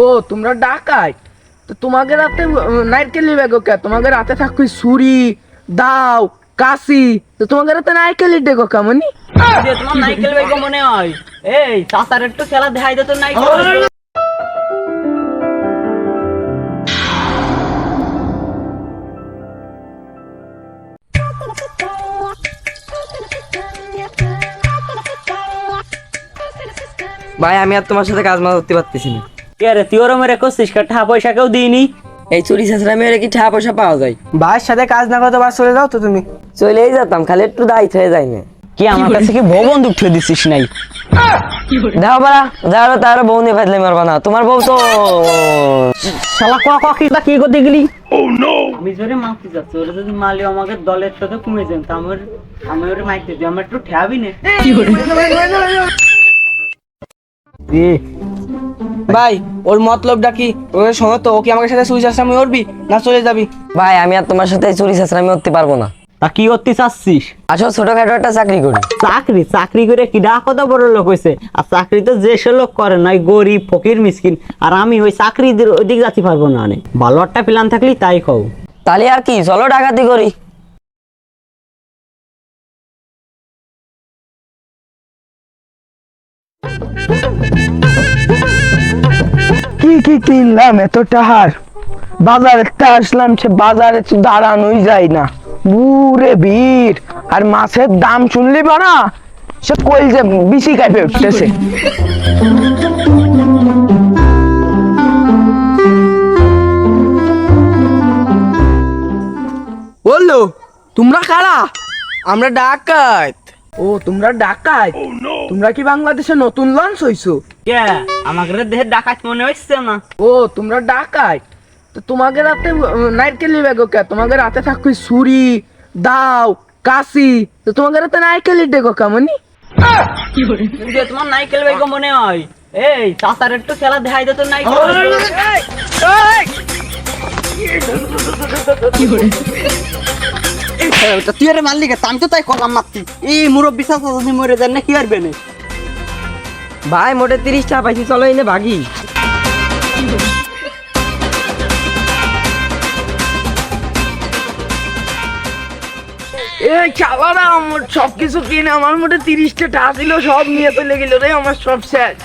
ও তোমরা ডাকাই তো তোমাকে রাতে নারকেল নিবে গো কে? তোমাকে রাতে থাকুই ছুরি দাও কাশি তো তোমাকে রাতে নারকেল ডেগো কেমনি তোমার নাইকেল বাইক মনে হয়? এই চাচার একটু খেলা দেখাই দে তো ভাই আমি আর তোমার সাথে কাজ মাছ করতে পারতেছি না। কে রে তুই ওরম রে কা? টাকা পয়সা কেউ দিইনি? এই চুরি ছেঁচড়া মেয়ের কি টাকা পয়সা পাওয়া যায়? ভাইয়ের সাথে কাজ না করতে পার চলে যাও তো তুমি। চলেই যেতাম খালি একটু দায়িত্ব হয়ে যায় না কি আমার কাছে কি বউ বন্দুক ঠুয়ে দিছিস নাই? দেখো বাড়া যাও তার বউ নিয়ে ফেললে মারবা না। তোমার বউ তো শালা ক ক কি কি করতে গেলি? আমি জোরে মারতে যাচ্ছি ওরে যদি মালি আমাকে দলের সাথে কমে যান তা আমার আমি ওরে মাইতে দিই আমার একটু ঠেয়াবি না। ভাই। ওর মতলবটা কি? ওর শোনো তো ও কি আমাকে সাথে সুইচ আসামি করবি না চলে যাবি? ভাই আমি আর তোমার সাথে চুরি আমি করতে পারব না। তা কি করতে চাচ্ছিস? আসো ছোটখাটো একটা চাকরি করি। চাকরি? চাকরি করে কি ডা কত বড় লোক হয়েছে আর চাকরি তো যে সে লোক করে না গরিব ফকির মিসকিন। আর আমি ওই চাকরি ওইদিক যাতে পারব না অনেক ভালো একটা প্ল্যান থাকলি তাই খাও তাহলে আর কি চলো ডাকাতি করি। কি কিনলাম? এত টাহার আসলাম, সে বাজারে দাঁড়ানোই যায় না। বুরে ভিড়। আর মাছের দাম শুনলি সে কই যে বিসি কাইপে উঠতেছে। বলল, তোমরা কারা? আমরা ডাকাত। ও তোমরা ডাকাত? তোমরা কি বাংলাদেশে নতুন লঞ্চ হইছো? কে? আমাকে দেহের ডাকাত মনে হচ্ছে না। ও তোমরা ডাকাত? তো তোমাকে রাতে নারকেল নিবে গো কে? তোমাকে রাতে থাকুই ছুরি দাও কাশি। তো তোমাকে রাতে নারকেল ডেগো কেমনি যে তোমার নাইকেল বাইক মনে হয়। এই চাচার একটু খেলা দেখাই দে তো নাইকেল তুই আরে মারলি কে? আমি তো তাই করলাম মারতি এই মুরব্বী চাচা যদি মরে যায় না কি করবে না ভাই, মোটে তিরিশ টাকা পাইছি, চলো এনে ভাগি। সব কিছু কিনে, আমার মোটে তিরিশটা টাকা দিল, সব নিয়ে চলে গেল রে, আমার সব শেষ।